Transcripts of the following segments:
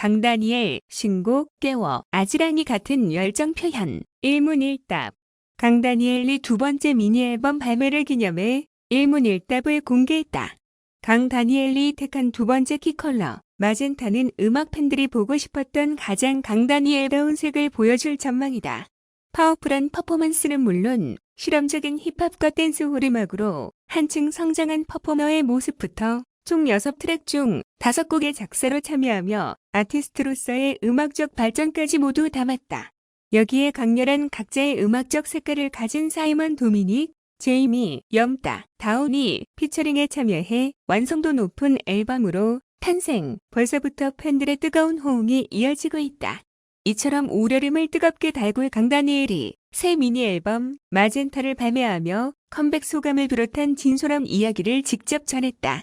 강다니엘, 신곡, 깨워, 아지랑이 같은 열정 표현, 일문일답. 강다니엘이 두 번째 미니 앨범 발매를 기념해 일문일답을 공개했다. 강다니엘이 택한 두 번째 키컬러, 마젠타는 음악 팬들이 보고 싶었던 가장 강다니엘다운 색을 보여줄 전망이다. 파워풀한 퍼포먼스는 물론 실험적인 힙합과 댄스홀 음악으로 한층 성장한 퍼포머의 모습부터 총 6트랙 중 5곡의 작사로 참여하며 아티스트로서의 음악적 발전까지 모두 담았다. 여기에 강렬한 각자의 음악적 색깔을 가진 사이먼 도미닉, 제이미, 염따, 다운이 피처링에 참여해 완성도 높은 앨범으로 탄생, 벌써부터 팬들의 뜨거운 호응이 이어지고 있다. 이처럼 올여름을 뜨겁게 달굴 강다니엘이 새 미니 앨범 마젠타를 발매하며 컴백 소감을 비롯한 진솔한 이야기를 직접 전했다.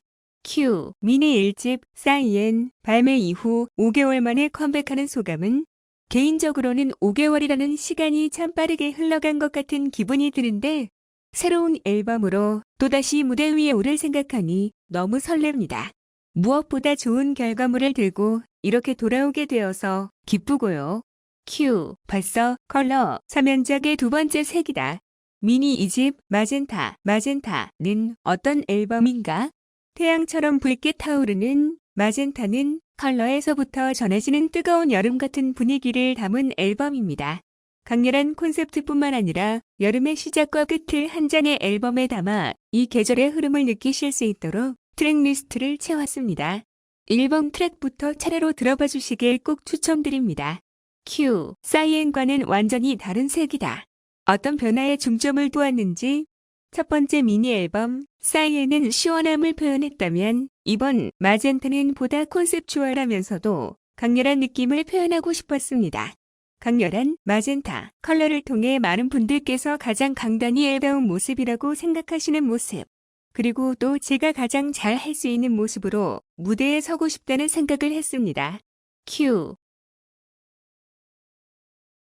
큐 미니 1집 사이엔 발매 이후 5개월 만에 컴백하는 소감은 개인적으로는 5개월이라는 시간이 참 빠르게 흘러간 것 같은 기분이 드는데 새로운 앨범으로 또다시 무대 위에 오를 생각하니 너무 설렙니다. 무엇보다 좋은 결과물을 들고 이렇게 돌아오게 되어서 기쁘고요. 큐, 벌써 컬러, 사면작의 두 번째 색이다. 미니 2집 마젠타, 마젠타는 어떤 앨범인가? 태양처럼 붉게 타오르는 마젠타는 컬러에서부터 전해지는 뜨거운 여름 같은 분위기를 담은 앨범입니다. 강렬한 콘셉트뿐만 아니라 여름의 시작과 끝을 한 장의 앨범에 담아 이 계절의 흐름을 느끼실 수 있도록 트랙 리스트를 채웠습니다. 1번 트랙부터 차례로 들어봐 주시길 꼭 추천드립니다. 큐, 사이엔과는 완전히 다른 색이다. 어떤 변화에 중점을 두었는지 첫 번째 미니 앨범 사이엔은 시원함을 표현했다면 이번 마젠타는 보다 콘셉추얼하면서도 강렬한 느낌을 표현하고 싶었습니다. 강렬한 마젠타 컬러를 통해 많은 분들께서 가장 강다니엘다운 모습이라고 생각하시는 모습 그리고 또 제가 가장 잘 할 수 있는 모습으로 무대에 서고 싶다는 생각을 했습니다. 큐